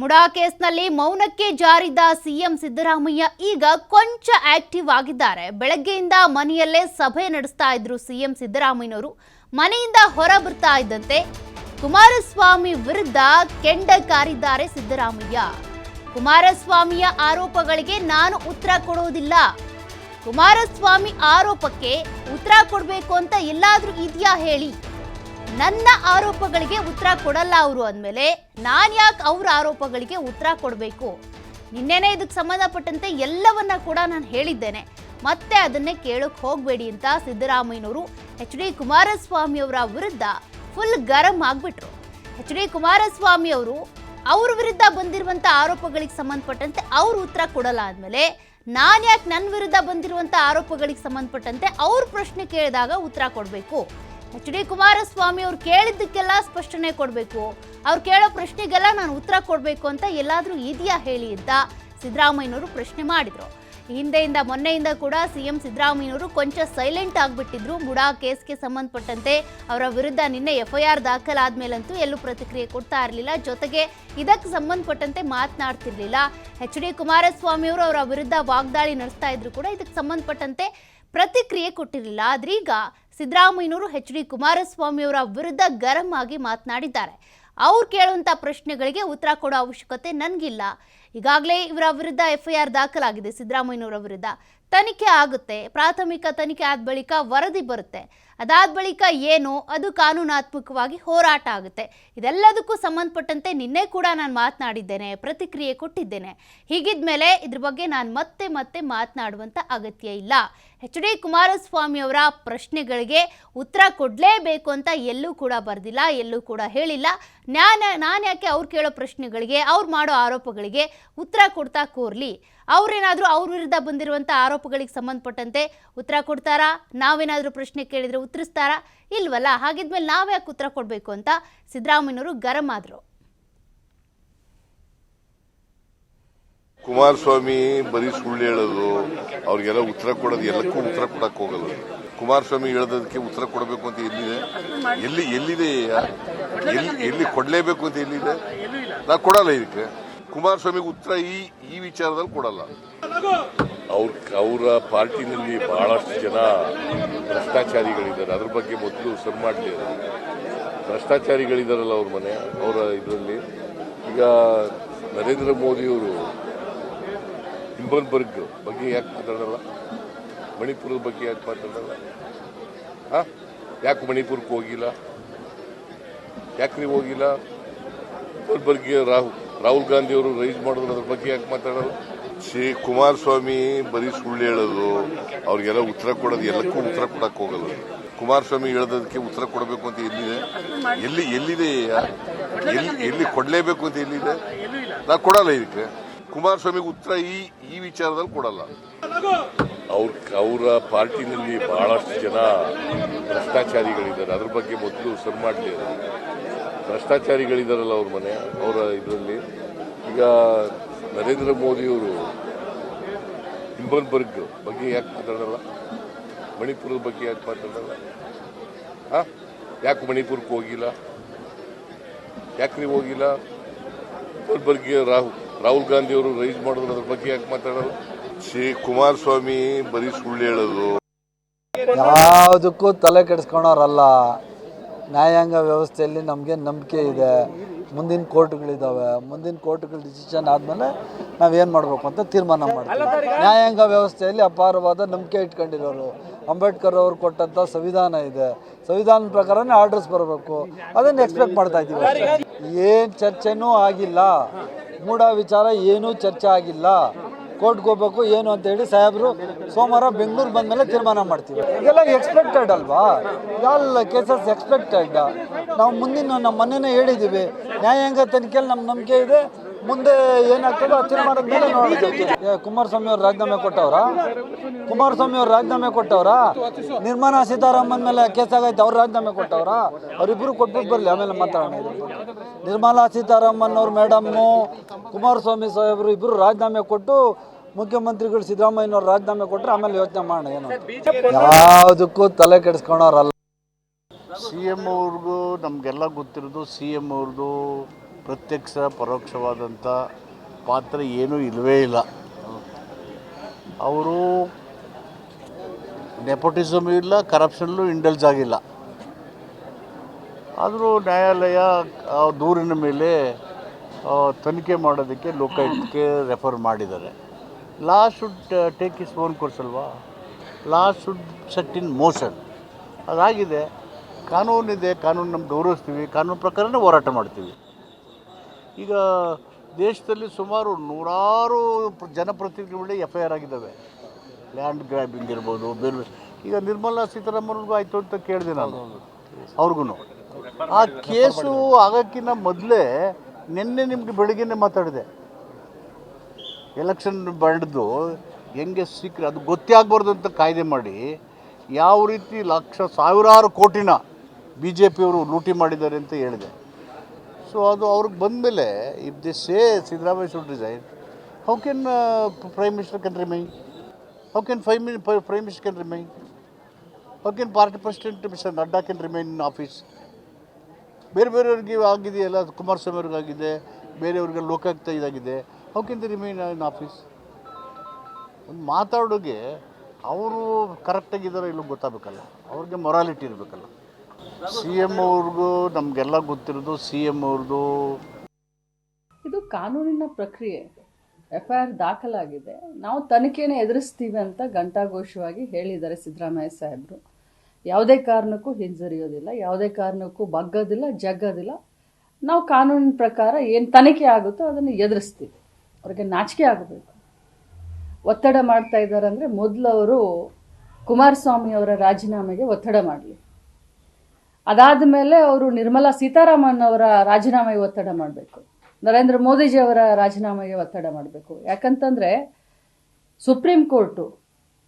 ಮುಡಾ ಕೇಸ್ನಲ್ಲಿ ಮೌನಕ್ಕೆ ಜಾರಿದ್ದ ಸಿಎಂ ಸಿದ್ದರಾಮಯ್ಯ ಈಗ ಕೊಂಚ ಆಕ್ಟಿವ್ ಆಗಿದ್ದಾರೆ. ಬೆಳಗ್ಗೆಯಿಂದ ಮನೆಯಲ್ಲೇ ಸಭೆ ನಡೆಸ್ತಾ ಇದ್ರು ಸಿಎಂ ಸಿದ್ದರಾಮಯ್ಯನವರು. ಮನೆಯಿಂದ ಹೊರ ಬರ್ತಾ ಇದ್ದಂತೆ ಕುಮಾರಸ್ವಾಮಿ ವಿರುದ್ಧ ಕೆಂಡ ಕಾರಿದ್ದಾರೆ ಸಿದ್ದರಾಮಯ್ಯ. ಕುಮಾರಸ್ವಾಮಿಯ ಆರೋಪಗಳಿಗೆ ನಾನು ಉತ್ತರ ಕೊಡೋದಿಲ್ಲ. ಕುಮಾರಸ್ವಾಮಿ ಆರೋಪಕ್ಕೆ ಉತ್ತರ ಕೊಡಬೇಕು ಅಂತ ಎಲ್ಲಾದರೂ ಇದೆಯಾ ಹೇಳಿ. ನನ್ನ ಆರೋಪಗಳಿಗೆ ಉತ್ತರ ಕೊಡಲ್ಲ ಅವರು ಅಂದಮೇಲೆ ನಾನು ಯಾಕೆ ಅವ್ರ ಆರೋಪಗಳಿಗೆ ಉತ್ತರ ಕೊಡಬೇಕು? ನಿನ್ನೆನೇ ಇದಕ್ಕೆ ಸಂಬಂಧಪಟ್ಟಂತೆ ಎಲ್ಲವನ್ನ ಕೂಡ ನಾನು ಹೇಳಿದ್ದೇನೆ. ಮತ್ತೆ ಅದನ್ನೇ ಕೇಳೋಕೆ ಹೋಗಬೇಡಿ ಅಂತ ಸಿದ್ದರಾಮಯ್ಯನವರು ಎಚ್ ಡಿ ಕುಮಾರಸ್ವಾಮಿ ಅವರ ವಿರುದ್ಧ ಫುಲ್ ಗರಂ ಆಗ್ಬಿಟ್ರು. ಎಚ್ ಡಿ ಕುಮಾರಸ್ವಾಮಿ ಅವರು ಅವ್ರ ವಿರುದ್ಧ ಬಂದಿರುವಂಥ ಆರೋಪಗಳಿಗೆ ಸಂಬಂಧಪಟ್ಟಂತೆ ಅವ್ರು ಉತ್ತರ ಕೊಡಲ್ಲ ಅಂದಮೇಲೆ ನಾನು ಯಾಕೆ ನನ್ನ ವಿರುದ್ಧ ಬಂದಿರುವಂಥ ಆರೋಪಗಳಿಗೆ ಸಂಬಂಧಪಟ್ಟಂತೆ ಅವ್ರ ಪ್ರಶ್ನೆ ಕೇಳಿದಾಗ ಉತ್ತರ ಕೊಡಬೇಕು. ಎಚ್ ಡಿ ಕುಮಾರಸ್ವಾಮಿ ಅವ್ರು ಕೇಳಿದ್ದಕ್ಕೆಲ್ಲ ಸ್ಪಷ್ಟನೆ ಕೊಡಬೇಕು. ಅವ್ರು ಕೇಳೋ ಪ್ರಶ್ನೆಗೆಲ್ಲ ನಾನು ಉತ್ತರ ಕೊಡಬೇಕು ಅಂತ ಎಲ್ಲಾದರೂ ಇದೆಯಾ ಹೇಳಿ ಅಂತ ಸಿದ್ದರಾಮಯ್ಯನವರು ಪ್ರಶ್ನೆ ಮಾಡಿದ್ರು. ಹಿಂದೆಯಿಂದ ಮೊನ್ನೆಯಿಂದ ಕೂಡ ಸಿ ಎಂ ಸಿದ್ದರಾಮಯ್ಯನವರು ಕೊಂಚ ಸೈಲೆಂಟ್ ಆಗಿಬಿಟ್ಟಿದ್ರು. ಮುಡಾ ಕೇಸ್ಗೆ ಸಂಬಂಧಪಟ್ಟಂತೆ ಅವರ ವಿರುದ್ಧ ನಿನ್ನೆ ಎಫ್ ಐ ಆರ್ ದಾಖಲಾದ ಮೇಲಂತೂ ಎಲ್ಲೂ ಪ್ರತಿಕ್ರಿಯೆ ಕೊಡ್ತಾ ಇರಲಿಲ್ಲ. ಜೊತೆಗೆ ಇದಕ್ಕೆ ಸಂಬಂಧಪಟ್ಟಂತೆ ಮಾತನಾಡ್ತಿರ್ಲಿಲ್ಲ. ಎಚ್ ಡಿ ಕುಮಾರಸ್ವಾಮಿ ಅವರು ಅವರ ವಿರುದ್ಧ ವಾಗ್ದಾಳಿ ನಡೆಸ್ತಾ ಇದ್ರು ಕೂಡ ಇದಕ್ಕೆ ಸಂಬಂಧಪಟ್ಟಂತೆ ಪ್ರತಿಕ್ರಿಯೆ ಕೊಟ್ಟಿರಲಿಲ್ಲ. ಆದ್ರೀಗ ಸಿದ್ದರಾಮಯ್ಯನವರು ಎಚ್ ಡಿ ಕುಮಾರಸ್ವಾಮಿ ಅವರ ವಿರುದ್ಧ ಗರಂ ಆಗಿ ಮಾತನಾಡಿದ್ದಾರೆ. ಅವ್ರು ಕೇಳುವಂಥ ಪ್ರಶ್ನೆಗಳಿಗೆ ಉತ್ತರ ಕೊಡೋ ಅವಶ್ಯಕತೆ ನನಗಿಲ್ಲ. ಈಗಾಗಲೇ ಇವರ ವಿರುದ್ಧ ಎಫ್ಐಆರ್ ದಾಖಲಾಗಿದೆ ಸಿದ್ದರಾಮಯ್ಯನವರ ವಿರುದ್ಧ. ತನಿಖೆ ಆಗುತ್ತೆ, ಪ್ರಾಥಮಿಕ ತನಿಖೆ ಆದ ಬಳಿಕ ವರದಿ ಬರುತ್ತೆ. ಅದಾದ ಬಳಿಕ ಏನು, ಅದು ಕಾನೂನಾತ್ಮಕವಾಗಿ ಹೋರಾಟ ಆಗುತ್ತೆ. ಇದೆಲ್ಲದಕ್ಕೂ ಸಂಬಂಧಪಟ್ಟಂತೆ ನಿನ್ನೆ ಕೂಡ ನಾನು ಮಾತನಾಡಿದ್ದೇನೆ, ಪ್ರತಿಕ್ರಿಯೆ ಕೊಟ್ಟಿದ್ದೇನೆ. ಹೀಗಿದ್ಮೇಲೆ ಇದ್ರ ಬಗ್ಗೆ ನಾನು ಮತ್ತೆ ಮತ್ತೆ ಮಾತನಾಡುವಂಥ ಅಗತ್ಯ ಇಲ್ಲ. ಎಚ್ ಡಿ ಕುಮಾರಸ್ವಾಮಿ ಅವರ ಪ್ರಶ್ನೆಗಳಿಗೆ ಉತ್ತರ ಕೊಡಲೇಬೇಕು ಅಂತ ಎಲ್ಲೂ ಕೂಡ ಬರೆದಿಲ್ಲ, ಎಲ್ಲೂ ಕೂಡ ಹೇಳಿಲ್ಲ. ನಾನು ನಾನು ಯಾಕೆ ಅವ್ರು ಕೇಳೋ ಪ್ರಶ್ನೆಗಳಿಗೆ, ಅವ್ರು ಮಾಡೋ ಆರೋಪಗಳಿಗೆ ಉತ್ತರ ಕೊಡ್ತಾ ಕೂರ್ಲಿ. ಅವ್ರೇನಾದರೂ ಅವ್ರ ವಿರುದ್ಧ ಬಂದಿರುವಂಥ ಆರೋಪಗಳಿಗೆ ಸಂಬಂಧಪಟ್ಟಂತೆ ಉತ್ತರ ಕೊಡ್ತಾರಾ? ನಾವೇನಾದರೂ ಪ್ರಶ್ನೆ ಕೇಳಿದರೆ ಉತ್ತರಿಸ್ತಾರಾ? ಇಲ್ವಲ್ಲ, ಹಾಗಿದ್ಮೇಲೆ ನಾವೇ ಯಾಕೆ ಉತ್ತರ ಕೊಡಬೇಕು ಅಂತ ಸಿದ್ದರಾಮಯ್ಯನವರು ಗರಂ ಆದರು. ಕುಮಾರಸ್ವಾಮಿ ಬರೀ ಸುಳ್ಳು ಹೇಳೋದು, ಅವ್ರಿಗೆಲ್ಲ ಉತ್ತರ ಕೊಡೋದು, ಎಲ್ಲಕ್ಕೂ ಉತ್ತರ ಕೊಡಕ್ ಹೋಗಲ್ಲ. ಕುಮಾರಸ್ವಾಮಿ ಹೇಳೋದಕ್ಕೆ ಉತ್ತರ ಕೊಡಬೇಕು ಅಂತ ಎಲ್ಲಿದೆ? ಎಲ್ಲಿ ಎಲ್ಲಿದೆ ಎಲ್ಲಿ ಎಲ್ಲಿ ಕೊಡಲೇಬೇಕು ಅಂತ ಎಲ್ಲಿದೆ? ನಾ ಕೊಡಲ್ಲ ಇದಕ್ಕೆ. ಕುಮಾರಸ್ವಾಮಿಗೆ ಉತ್ತರ ಈ ಈ ವಿಚಾರದಲ್ಲಿ ಕೊಡಲ್ಲ. ಅವ್ರ, ಅವರ ಪಾರ್ಟಿನಲ್ಲಿ ಬಹಳಷ್ಟು ಜನ ಭ್ರಷ್ಟಾಚಾರಿಗಳಿದ್ದಾರೆ. ಅದ್ರ ಬಗ್ಗೆ ಮೊದಲು ಸರ್ ಮಾಡಲಿಲ್ಲ ಭ್ರಷ್ಟಾಚಾರಿಗಳಿದ್ದಾರಲ್ಲ ಅವ್ರ ಮನೆ, ಅವರ ಇದರಲ್ಲಿ. ಈಗ ನರೇಂದ್ರ ಮೋದಿಯವರು ಹಿಂಬನ್ಬರ್ಗ್ ಬಗ್ಗೆ ಯಾಕೆ ಮಾತಾಡಲ್ಲ? ಮಣಿಪುರದ ಬಗ್ಗೆ ಯಾಕೆ ಮಾತಾಡಲ್ಲ? ಹಾ? ಯಾಕೆ ಮಣಿಪುರಕ್ಕೆ ಹೋಗಿಲ್ಲ? ಯಾಕೆ ನೀವು ಹೋಗಿಲ್ಲ? ಹಿಂಬನ್ಬರ್ಗ್ಗೆ ರಾಹುಲ್ ರಾಹುಲ್ ಗಾಂಧಿ ಅವರು ರೈಸ್ ಮಾಡಿದ್ರು ಅದ್ರ ಬಗ್ಗೆ ಯಾಕೆ ಮಾತಾಡೋರು ಶ್ರೀ ಕುಮಾರಸ್ವಾಮಿ ಬರೀ ಸುಳ್ಳು ಹೇಳೋದು, ಅವ್ರಿಗೆಲ್ಲ ಉತ್ತರ ಕೊಡೋದು, ಎಲ್ಲಕ್ಕೂ ಉತ್ತರ ಕೊಡಕ್ ಹೋಗಲ್ಲ. ಕುಮಾರಸ್ವಾಮಿ ಹೇಳೋದಕ್ಕೆ ಉತ್ತರ ಕೊಡಬೇಕು ಅಂತ ಎಲ್ಲಿದೆ? ಎಲ್ಲಿ ಎಲ್ಲಿದೆ ಎಲ್ಲಿ ಎಲ್ಲಿ ಕೊಡಲೇಬೇಕು ಅಂತ ಎಲ್ಲಿದೆ? ನಾ ಕೊಡಲ್ಲ ಇದಕ್ಕೆ. ಕುಮಾರಸ್ವಾಮಿಗೆ ಉತ್ತರ ಈ ಈ ವಿಚಾರದಲ್ಲಿ ಕೊಡಲ್ಲ. ಅವ್ರ ಅವರ ಪಾರ್ಟಿನಲ್ಲಿ ಬಹಳಷ್ಟು ಜನ ಭ್ರಷ್ಟಾಚಾರಿಗಳಿದ್ದಾರೆ. ಅದ್ರ ಬಗ್ಗೆ ಮೊದಲು ಸರ್ ಮಾಡಲಿಲ್ಲ ಭ್ರಷ್ಟಾಚಾರಿಗಳಿದ್ದಾರಲ್ಲ ಅವ್ರ ಮನೆ, ಅವರ ಇದರಲ್ಲಿ. ಈಗ ನರೇಂದ್ರ ಮೋದಿಯವರು ಹಿಂಬನ್ಬರ್ಗ್ ಬಗ್ಗೆ ಯಾಕೆ ಮಾತಾಡಲ್ಲ? ಮಣಿಪುರದ ಬಗ್ಗೆ ಯಾಕೆ ಮಾತಾಡಲ್ಲ? ಹಾ? ಯಾಕೆ ಮಣಿಪುರಕ್ಕೆ ಹೋಗಿಲ್ಲ? ಯಾಕೆ ನೀವು ಹೋಗಿಲ್ಲ? ಹಿಂಬನ್ಬರ್ಗ್ಗೆ ರಾಹುಲ್ ರಾಹುಲ್ ಗಾಂಧಿಯವರು ರೈಸ್ ಮಾಡಿದ್ರು, ಅದ್ರ ಬಗ್ಗೆ ಯಾಕೆ ಮಾತಾಡಲ್ಲ? ಶ್ರೀ ಕುಮಾರಸ್ವಾಮಿ ಬರೀ ಸುಳ್ಳು ಹೇಳೋದು. ಯಾವುದಕ್ಕೂ ತಲೆ ಕೆಡಿಸ್ಕೊಳೋರಲ್ಲ. ನ್ಯಾಯಾಂಗ ವ್ಯವಸ್ಥೆಯಲ್ಲಿ ನಮಗೆ ನಂಬಿಕೆ ಇದೆ. ಮುಂದಿನ ಕೋರ್ಟ್ಗಳಿದ್ದಾವೆ ಮುಂದಿನ ಕೋರ್ಟ್ಗಳ ಡಿಸಿಷನ್ ಆದಮೇಲೆ ನಾವೇನು ಮಾಡಬೇಕು ಅಂತ ತೀರ್ಮಾನ ಮಾಡ್ತೀವಿ. ನ್ಯಾಯಾಂಗ ವ್ಯವಸ್ಥೆಯಲ್ಲಿ ಅಪಾರವಾದ ನಂಬಿಕೆ ಇಟ್ಕೊಂಡಿರೋರು. ಅಂಬೇಡ್ಕರ್ ಅವರು ಕೊಟ್ಟಂಥ ಸಂವಿಧಾನ ಇದೆ. ಸಂವಿಧಾನದ ಪ್ರಕಾರನೇ ಆರ್ಡರ್ಸ್ ಬರಬೇಕು. ಅದನ್ನು ಎಕ್ಸ್ಪೆಕ್ಟ್ ಮಾಡ್ತಾ ಇದ್ದೀವಿ ಏನು ಚರ್ಚೆನೂ ಆಗಿಲ್ಲ. ಮೂಢ ವಿಚಾರ ಏನೂ ಚರ್ಚೆ ಆಗಿಲ್ಲ. ಕೋರ್ಟ್ಗೆ ಹೋಗ್ಬೇಕು ಏನು ಅಂತ ಹೇಳಿ ಸಾಹೇಬರು ಸೋಮವಾರ ಬೆಂಗಳೂರು ಬಂದ ಮೇಲೆ ತೀರ್ಮಾನ ಮಾಡ್ತೀವಿ. ಇದೆಲ್ಲ ಎಕ್ಸ್ಪೆಕ್ಟೆಡ್ ಅಲ್ವಾ? ಎಲ್ಲ ಕೇಸಸ್ ಎಕ್ಸ್ಪೆಕ್ಟೆಡ್ ನಾವು ಮುಂದಿನ ನಮ್ಮ ಮೊನ್ನೆನೇ ಹೇಳಿದ್ದೀವಿ. ನ್ಯಾಯಾಂಗ ತನಿಖೆಯಲ್ಲಿ ನಮ್ಮ ನಂಬಿಕೆ ಇದೆ. ಮುಂದೆ ಏನಾಗ್ತದೋ ಆ ತೀರ್ಮಾನದ ಮೇಲೆ ಕುಮಾರಸ್ವಾಮಿ ಅವ್ರು ರಾಜೀನಾಮೆ ಕೊಟ್ಟವ್ರ? ಕುಮಾರಸ್ವಾಮಿ ಅವ್ರು ರಾಜೀನಾಮೆ ಕೊಟ್ಟವ್ರ? ನಿರ್ಮಲಾ ಸೀತಾರಾಮನ್ ಮೇಲೆ ಕೇಸ್ ಆಗೈತೆ ಅವ್ರು ರಾಜೀನಾಮೆ ಕೊಟ್ಟವ್ರ? ಅವರಿಬ್ಬರು ಕೊಟ್ಬಿಟ್ಟು ಬರಲಿ ಆಮೇಲೆ ಮಾತಾಡೋಣ ನಿರ್ಮಲಾ ಸೀತಾರಾಮನ್ ಅವ್ರ ಮೇಡಮ್ಮು ಕುಮಾರಸ್ವಾಮಿ ಸಾಹೇಬರು ಇಬ್ಬರು ರಾಜೀನಾಮೆ ಕೊಟ್ಟು ಮುಖ್ಯಮಂತ್ರಿಗಳು ಸಿದ್ದರಾಮಯ್ಯನವ್ರು ರಾಜೀನಾಮೆ ಕೊಟ್ಟರೆ ಆಮೇಲೆ ಯೋಚನೆ ಮಾಡೋಣ ಏನು. ಯಾವುದಕ್ಕೂ ತಲೆ ಕೆಡಿಸ್ಕೊಳೋರಲ್ಲ. ಸಿ ಎಂ ಅವ್ರಿಗೂ ನಮಗೆಲ್ಲ ಗೊತ್ತಿರೋದು ಸಿ ಎಂ ಅವ್ರದ್ದು ಪ್ರತ್ಯಕ್ಷ ಪರೋಕ್ಷವಾದಂಥ ಪಾತ್ರ ಏನೂ ಇಲ್ಲವೇ ಇಲ್ಲ. ಅವರು ನೆಪೋಟಿಸಮ್ ಇಲ್ಲ ಕರಪ್ಷನ್ಲು ಇಂಡಲ್ಸ್ ಆಗಿಲ್ಲ. ಆದರೂ ನ್ಯಾಯಾಲಯ ದೂರಿನ ಮೇಲೆ ತನಿಖೆ ಮಾಡೋದಕ್ಕೆ ಲೋಕಾಯುಕ್ತಕ್ಕೆ ರೆಫರ್ ಮಾಡಿದ್ದಾರೆ. Law should take is own course ಅಲ್ವಾ? Law should set in motion ಅದಾಗಿದೆ. ಕಾನೂನಿದೆ, ಕಾನೂನು ನಮ್ಮ ಗೌರವಿಸ್ತೀವಿ, ಕಾನೂನು ಪ್ರಕಾರನೇ ಹೋರಾಟ ಮಾಡ್ತೀವಿ. ಈಗ ದೇಶದಲ್ಲಿ ಸುಮಾರು ನೂರಾರು ಜನಪ್ರತಿನಿಧಿಗಳಿಗೆ ಜನಪ್ರತಿನಿಧಿಗಳು ಎಫ್ ಐ ಆರ್ ಆಗಿದ್ದಾವೆ. ಲ್ಯಾಂಡ್ ಗ್ರ್ಯಾಬಿಂಗ್ ಇರ್ಬೋದು ಬೇರೆ ಬೇರೆ. ಈಗ ನಿರ್ಮಲಾ ಸೀತಾರಾಮನ್ಗೂ ಆಯಿತು ಅಂತ ಕೇಳಿದೆ ನಾನು. ಅವ್ರಿಗೂ ಆ ಕೇಸು ಆಗೋಕ್ಕಿಂತ ಮೊದಲೇ ನಿನ್ನೆ ನಿಮಗೆ ಬೆಳಿಗ್ಗೆನೆ ಮಾತಾಡಿದೆ. ಎಲೆಕ್ಷನ್ ಬಡ್ದು ಹೆಂಗೆ ಸೀಕ್ರೆ ಅದು ಗೊತ್ತೇ ಆಗ್ಬಾರ್ದು ಅಂತ ಕಾಯ್ದೆ ಮಾಡಿ ಯಾವ ರೀತಿ ಲಕ್ಷ ಸಾವಿರಾರು ಕೋಟಿನ ಬಿ ಜೆ ಪಿಯವರು ಲೂಟಿ ಮಾಡಿದ್ದಾರೆ ಅಂತ ಹೇಳಿದೆ. ಸೊ ಅದು ಅವ್ರಿಗೆ ಬಂದಮೇಲೆ if the say Siddaramaiah should resign how can prime minister can remain how can five mini prime minister can remain how can party president mister Nadda can remain in office ಬೇರೆ ಬೇರೆಯವ್ರಿಗೆ ಆಗಿದೆಯಲ್ಲ, ಅದು ಕುಮಾರಸ್ವಾಮಿ ಅವ್ರಿಗೆ ಆಗಿದೆ, ಬೇರೆಯವ್ರಿಗೆ ಲೋಕಾಯುಕ್ತ ಇದಾಗಿದೆ how can the remain in office ಒಂದು ಮಾತಾಡೋಗೆ ಅವರು ಕರೆಕ್ಟಾಗಿದ್ದಾರೋ ಇಲ್ಲೋ ಗೊತ್ತಾಗಬೇಕಲ್ಲ, ಅವ್ರಿಗೆ ಮೊರಾಲಿಟಿ ಇರಬೇಕಲ್ಲ. ಸಿ ಎಂ ಅವ್ರಿಗೂ ನಮಗೆಲ್ಲ ಗೊತ್ತಿರೋದು ಸಿ ಎಂ ಅವ್ರದ್ದು ಇದು ಕಾನೂನಿನ ಪ್ರಕ್ರಿಯೆ. ಎಫ್ ಐ ಆರ್ ದಾಖಲಾಗಿದೆ. ನಾವು ತನಿಖೆನೇ ಎದುರಿಸ್ತೀವಿ ಅಂತ ಘಂಟಾಘೋಷವಾಗಿ ಹೇಳಿದ್ದಾರೆ ಸಿದ್ದರಾಮಯ್ಯ ಸಾಹೇಬರು. ಯಾವುದೇ ಕಾರಣಕ್ಕೂ ಹಿಂಜರಿಯೋದಿಲ್ಲ, ಯಾವುದೇ ಕಾರಣಕ್ಕೂ ಬಗ್ಗೋದಿಲ್ಲ, ಜಗ್ಗೋದಿಲ್ಲ. ನಾವು ಕಾನೂನಿನ ಪ್ರಕಾರ ಏನು ತನಿಖೆ ಆಗುತ್ತೋ ಅದನ್ನು ಎದುರಿಸ್ತೀವಿ. ಅವ್ರಿಗೆ ನಾಚಿಕೆ ಆಗಬೇಕು. ಒತ್ತಡ ಮಾಡ್ತಾ ಇದ್ದಾರೆ ಅಂದರೆ ಮೊದಲು ಅವರು ಕುಮಾರಸ್ವಾಮಿ ಅವರ ರಾಜೀನಾಮೆಗೆ ಒತ್ತಡ ಮಾಡಲಿ ಅದಾದ ಮೇಲೆ ಅವರು ನಿರ್ಮಲಾ ಸೀತಾರಾಮನ್ ಅವರ ರಾಜೀನಾಮೆಗೆ ಒತ್ತಡ ಮಾಡಬೇಕು. ನರೇಂದ್ರ ಮೋದಿಜಿ ಅವರ ರಾಜೀನಾಮೆಗೆ ಒತ್ತಡ ಮಾಡಬೇಕು. ಯಾಕಂತಂದರೆ ಸುಪ್ರೀಂ ಕೋರ್ಟು,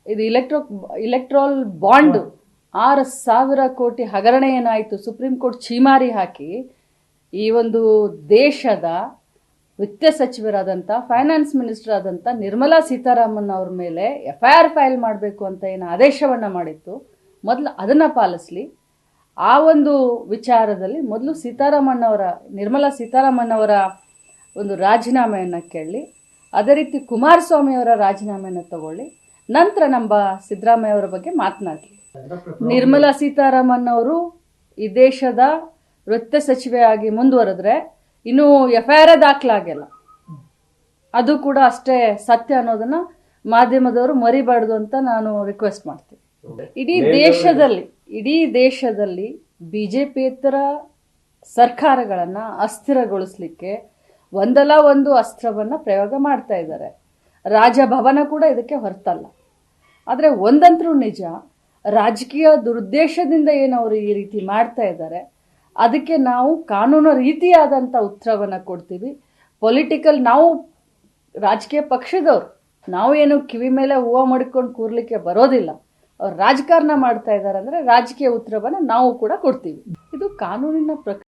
ಇದು ಇಲೆಕ್ಟ್ರೋ ಇಲೆಕ್ಟ್ರಾಲ್ ಬಾಂಡು ಆರು ಸಾವಿರ ಕೋಟಿ ಹಗರಣ ಏನಾಯಿತು ಸುಪ್ರೀಂ ಕೋರ್ಟ್ ಛೀಮಾರಿ ಹಾಕಿ, ಈ ಒಂದು ದೇಶದ ವಿತ್ತ ಸಚಿವರಾದಂಥ ಫೈನಾನ್ಸ್ ಮಿನಿಸ್ಟರ್ ಆದಂಥ ನಿರ್ಮಲಾ ಸೀತಾರಾಮನ್ ಅವ್ರ ಮೇಲೆ ಎಫ್ ಐ ಆರ್ ಫೈಲ್ ಮಾಡಬೇಕು ಅಂತ ಏನು ಆದೇಶವನ್ನು ಮಾಡಿತ್ತು. ಮೊದಲು ಅದನ್ನು ಪಾಲಿಸಲಿ. ಆ ಒಂದು ವಿಚಾರದಲ್ಲಿ ಮೊದಲು ಸೀತಾರಾಮಣ್ಣವರ ನಿರ್ಮಲಾ ಸೀತಾರಾಮಣ್ಣವರ ಒಂದು ರಾಜೀನಾಮೆಯನ್ನು ಕೇಳಿ ಅದೇ ರೀತಿ ಕುಮಾರಸ್ವಾಮಿ ಅವರ ರಾಜೀನಾಮೆಯನ್ನು ತಗೊಳ್ಳಿ ನಂತರ ನಮ್ಮ ಸಿದ್ದರಾಮಯ್ಯವರ ಬಗ್ಗೆ ಮಾತನಾಡಲಿ. ನಿರ್ಮಲಾ ಸೀತಾರಾಮನ್ ಅವರು ಈ ದೇಶದ ವೃತ್ತ ಸಚಿವೆಯಾಗಿ ಮುಂದುವರೆದ್ರೆ ಇನ್ನು ಎಫ್ ಐ ಆರ್ ದಾಖಲಾಗಿಲ್ಲ. ಅದು ಕೂಡ ಅಷ್ಟೇ ಸತ್ಯ ಅನ್ನೋದನ್ನ ಮಾಧ್ಯಮದವರು ಮರಿಬಾರ್ದು ಅಂತ ನಾನು ರಿಕ್ವೆಸ್ಟ್ ಮಾಡ್ತೀನಿ. ಇಡೀ ದೇಶದಲ್ಲಿ ಇಡೀ ದೇಶದಲ್ಲಿ ಬಿ ಜೆ ಪಿಯೇತರ ಸರ್ಕಾರಗಳನ್ನು ಅಸ್ಥಿರಗೊಳಿಸ್ಲಿಕ್ಕೆ ಒಂದಲ್ಲ ಒಂದು ಅಸ್ತ್ರವನ್ನು ಪ್ರಯೋಗ ಮಾಡ್ತಾ ಇದ್ದಾರೆ. ರಾಜಭವನ ಕೂಡ ಇದಕ್ಕೆ ಹೊರತಲ್ಲ. ಆದರೆ ಒಂದಂತರೂ ನಿಜ, ರಾಜಕೀಯ ದುರುದ್ದೇಶದಿಂದ ಏನು ಅವರು ಈ ರೀತಿ ಮಾಡ್ತಾ ಇದ್ದಾರೆ. ಅದಕ್ಕೆ ನಾವು ಕಾನೂನು ರೀತಿಯಾದಂಥ ಉತ್ತರವನ್ನು ಕೊಡ್ತೀವಿ. ಪೊಲಿಟಿಕಲ್ ನಾವು ರಾಜಕೀಯ ಪಕ್ಷದವರು, ನಾವು ಏನು ಕಿವಿ ಮೇಲೆ ಹೂವು ಮಡ್ಕೊಂಡು ಕೂರ್ಲಿಕ್ಕೆ ಬರೋದಿಲ್ಲ. ರಾಜಕಾರಣ ಮಾಡ್ತಾ ಇದ್ದಾರೆ ಅಂದ್ರೆ ರಾಜಕೀಯ ಉತ್ತರವನ್ನು ನಾವು ಕೂಡ ಕೊಡ್ತೀವಿ. ಇದು ಕಾನೂನಿನ ಪ್ರಕ್ರಿಯೆ